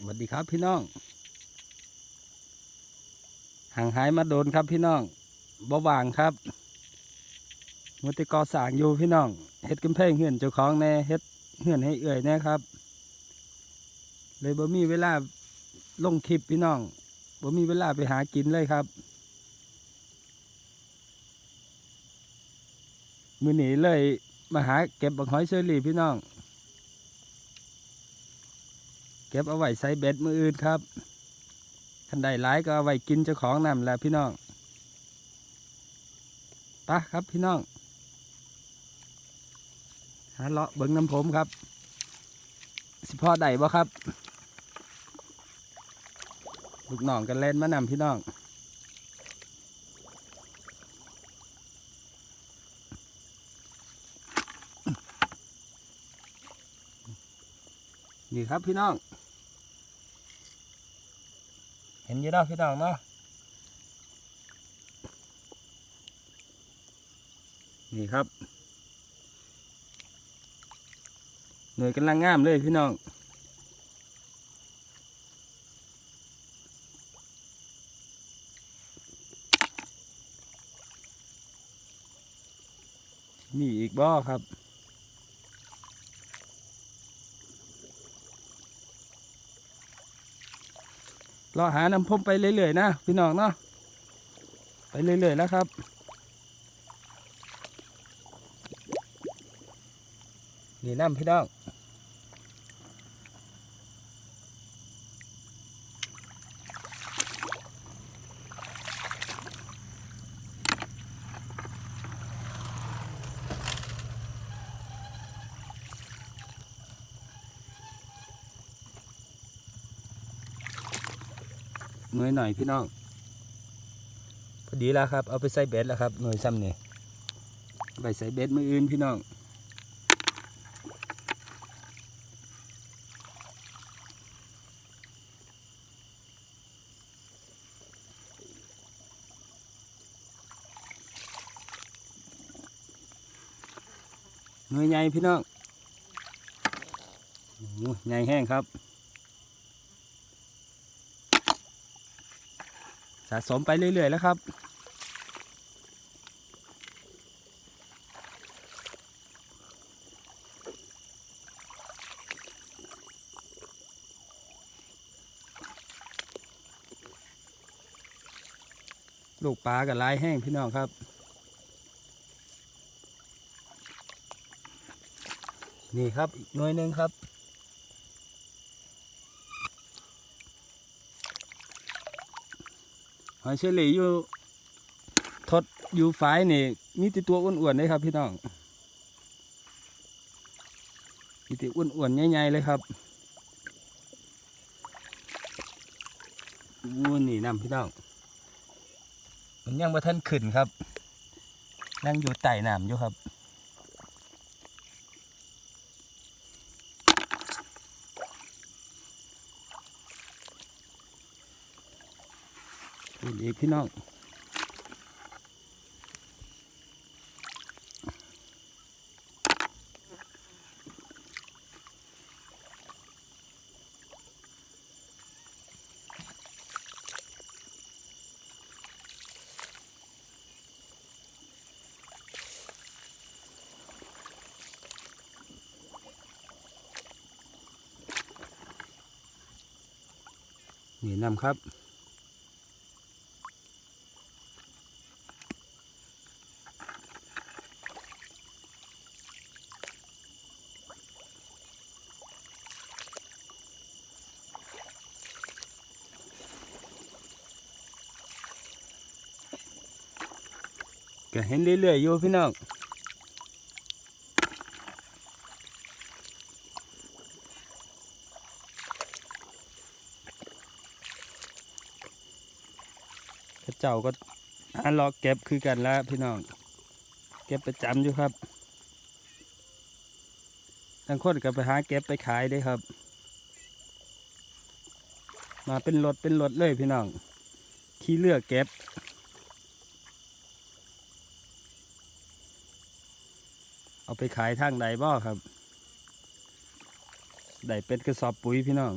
สวัสดีครับพี่น้อง ห่างหายมาโดนครับพี่น้องบ่วางครับมัวแต่ก่อสางอยู่พี่น้องเฮ็ดกำแพงเหือนเจ้าของแน่เฮ็ดเหือนให้เอื่อยแน่ครับ เลยบ่มีเวลาลงคลิปพี่น้องบ่มีเวลาไปหากินเลยครับ มือหนีเลยมาหาเก็บบักหอยเชอรี่พี่น้อง เก็บเอาไว้ใส่เบ็ดมืออื่นครับคันใดร้ายก็เอาไว้กินเจ้าของนำแหละพี่น้องปะครับพี่น้องหาเลาะเบิ้งน้ำผมครับ สิพ่อใดบ่ครับ ลูกน้องกันเล่นมานำพี่น้องนี่ครับพี่น้อง เห็นอยี่ดอกพี่น้องเนาะนี่ครับหน่วยกำลังงามเลยพี่น้องมีอีกบ่อครับ รอหาน้ำพมไปเรื่อยๆนะพี่น้องเนาะไปเรื่อยๆแล้วครับนี่น้ำพี่น้อง หน่วยหน่อยพี่น้อง พอดีแล้วครับ เอาไปใส่เบ็ดแล้วครับ หน่วยซ้ำนี่ไปใส่เบ็ดมืออื่นพี่น้องหน่วยใหญ่พี่น้องใหญ่แห้งครับ สะสมไปเรื่อย ๆ แล้วครับ ลูกปลากับลายแห้งพี่น้องครับ นี่ครับอีกหน่วยหนึ่งครับ อยเชอรี่อยู่ทดอยู่ฝายนี่ มีติตัวอ้วนๆเลยครับ พี่น้องมีติอ้วนๆใหญ่ๆเลยครับวูนี่น้ำพี่น้องมันยังมาทันขึ้นครับ นั่งอยู่ใต้น้ำอยู่ครับ ขึ้นอีกพี่น้องนี่นำครับ ก็เห็นเรื่อยๆอยู่พี่น้องเจ้าก็หาเลาะเก็บคือกันแล้วพี่น้อง เก็บประจำอยู่ครับบางคนก็ไปหาเก็บไปขายได้ครับ มาเป็นรถเป็นรถเลยพี่น้อง ขี้เลือกเก็บ เอาไปขายทางใดบ่ครับใดเป็นกระสอบปุ๋ยพี่น้อง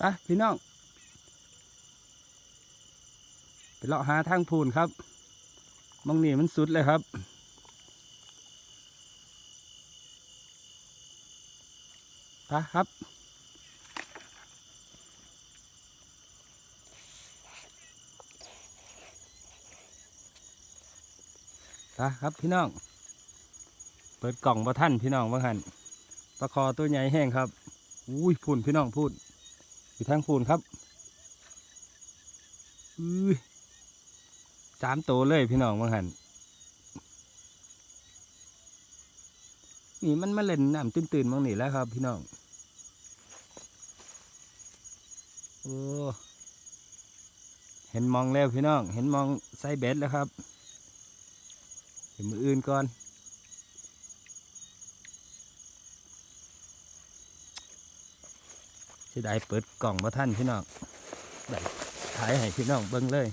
ปะพี่น้องไปเลาะหาทางพูนครับ มองนี่มันสุดเลยครับไปครับไปครับพี่น้อง เปิดกล่องบ่ท่านพี่น้องบ่หันปลาคอตัวใหญ่แห้งครับ อุ้ยพูนพี่น้องพูนอยู่ทางพูนครับอุ้ย สามตัวเลยพี่น้องบ่หันนี่มันมาเล่นน้ำตื่นๆมองนี่แล้วครับ พี่น้องโอ้เห็นมองแล้วพี่น้อง เห็นมองไซเบสแล้วครับเห็นมืออื่นก่อนสิได้เปิดกล่องมาท่านพี่น้องได้ถ่ายให้พี่น้องเบิ่งเลย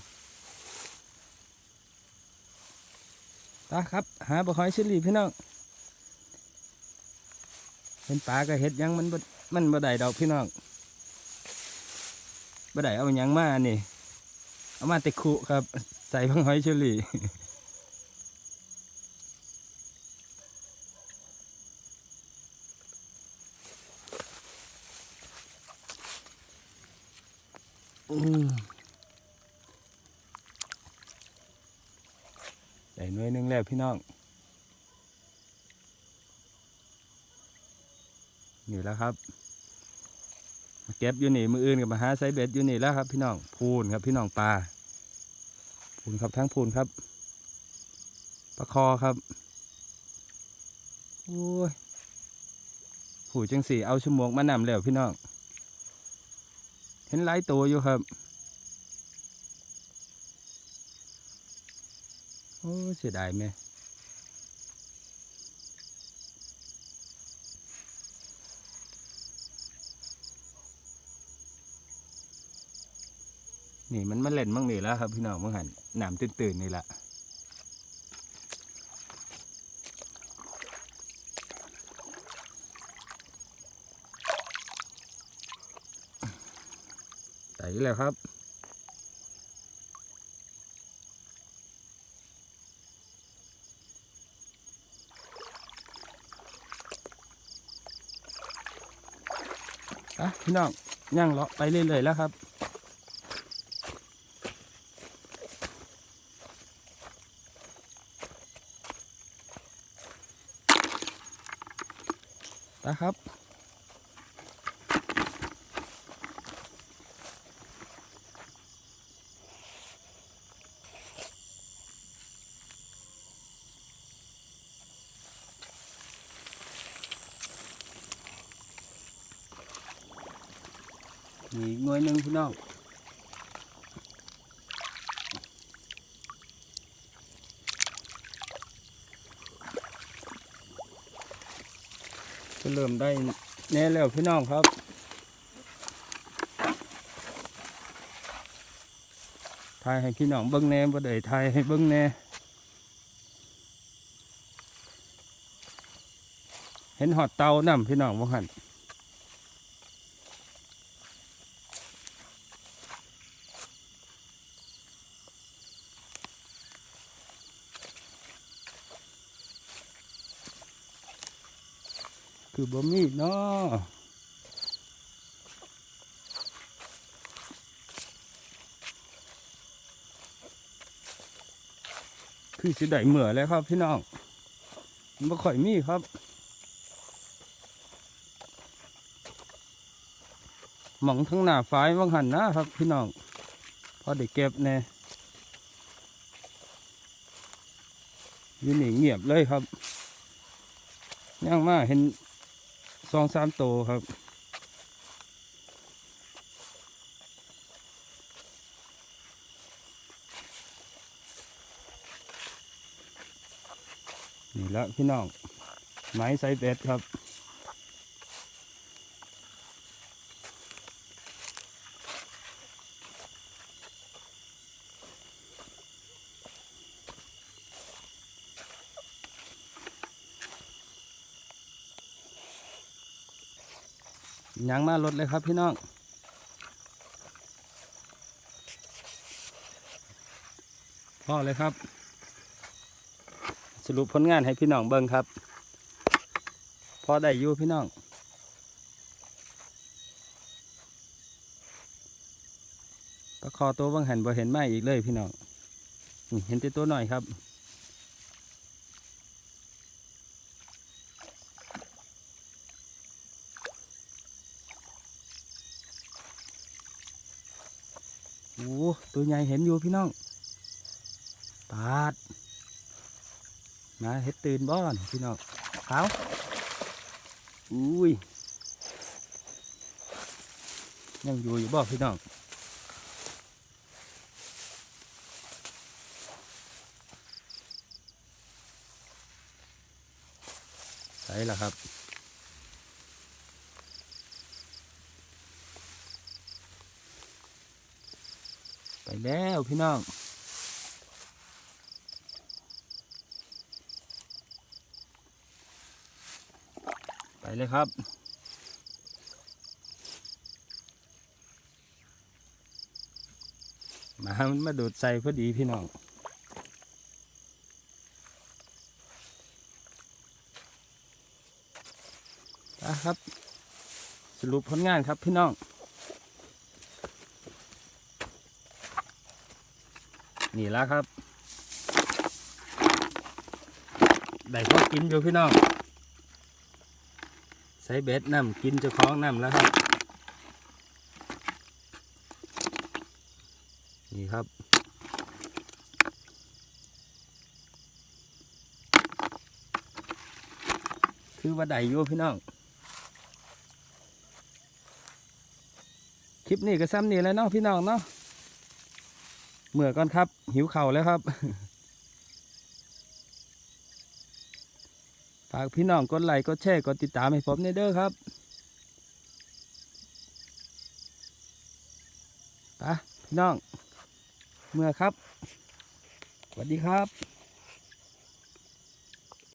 ตาครับ หาบะหอยชอรี่พี่น้องเห็นปลาก็เห็ดยังมันมันบ่ได้ดอกพี่น้องบ่ได้เอายังมานี่เอามาต่คุครับ ใส่บังหอยเชอรี่อืมได้ หน่วยหนึงแล้วพี่น้อง นี่แล้วครับเก็บอยู่นี่มืออื่นกับมาหาไซเบ็ดอยู่นี่แล้วครับ พี่น้องพูนครับ พี่น้องปลาพูนครับทั้งพูนครับปลาคอครับโอ้ยผูจังสีเอาชั่วโมงมานำแล้วพี่น้อง เห็นหลายตัวอยู่ครับ โอ้เสียดายไหมนี่มันมาเล่นมั่งนี่แล้วครับพี่น้องมั่งหันหนามตื่นๆนี่แหละใส่แล้วครับ อะพี่น้องย่างเลาะไปเรื่อยๆแล้วครับนะครับ มีอีกหน่วยหนึ่งพี่น้องจะเริ่มได้แน่แล้วพี่น้องครับถ่ายให้พี่น้องเบิ้งแน่บ่ได้ถ่ายให้เบิ้งแน่เห็นหอดเตานํพี่น้องบ่หัน คือบ่มีเนาะคือสิได้เหมือแล้วครับพี่น้องมันบ่ค่อยมีครับหมองทั้งหน้าฝ้ายบางหันนะครับพี่น้องพอได้เก็บแน่ยู่นี่เงียบเลยครับย่างมาเห็น สองสามโตครับ นี่ละพี่น้องไม้ไซเบสครับ ยังมาลดเลยครับพี่น้องพ่อเลยครับ สรุปผลงานให้พี่น้องเบิ้งครับพ่อได้อยู่พี่น้องตะคอตัวบางหันบ่เห็นไม้อีกเลยพี่น้องเห็นแต่ตัวหน่อยครับ อ้ตัวใหญ่เห็นอยู่พี่น้องปาดมาเฮ็ดตื่นบ้อนพี่น้องขาวอุ้ยยังอยู่อยู่บ่พี่น้องใช่แล้วครับ แล้วพี่น้องไปเลยครับหมามันมาดูดใส่พอดีพี่น้องนะครับ สรุปผลงานครับพี่น้อง นี่แล้วครับ ได้พอกินอยู่พี่น้อง ใส่เบ็ดน้ำกินเจ้าของน้ำแล้วครับ นี่ครับคือว่าได้อยู่พี่น้อง คลิปนี้ก็ซ้ำนี่แล้วเนาะพี่น้องเนาะ เมื่อก่อนครับ หิวเข่าแล้วครับ ฝากพี่น้องกดไลค์กดแชร์กดติดตามให้ผมในเด้อครับไปพี่น้อง เมื่อครับ สวัสดีครับ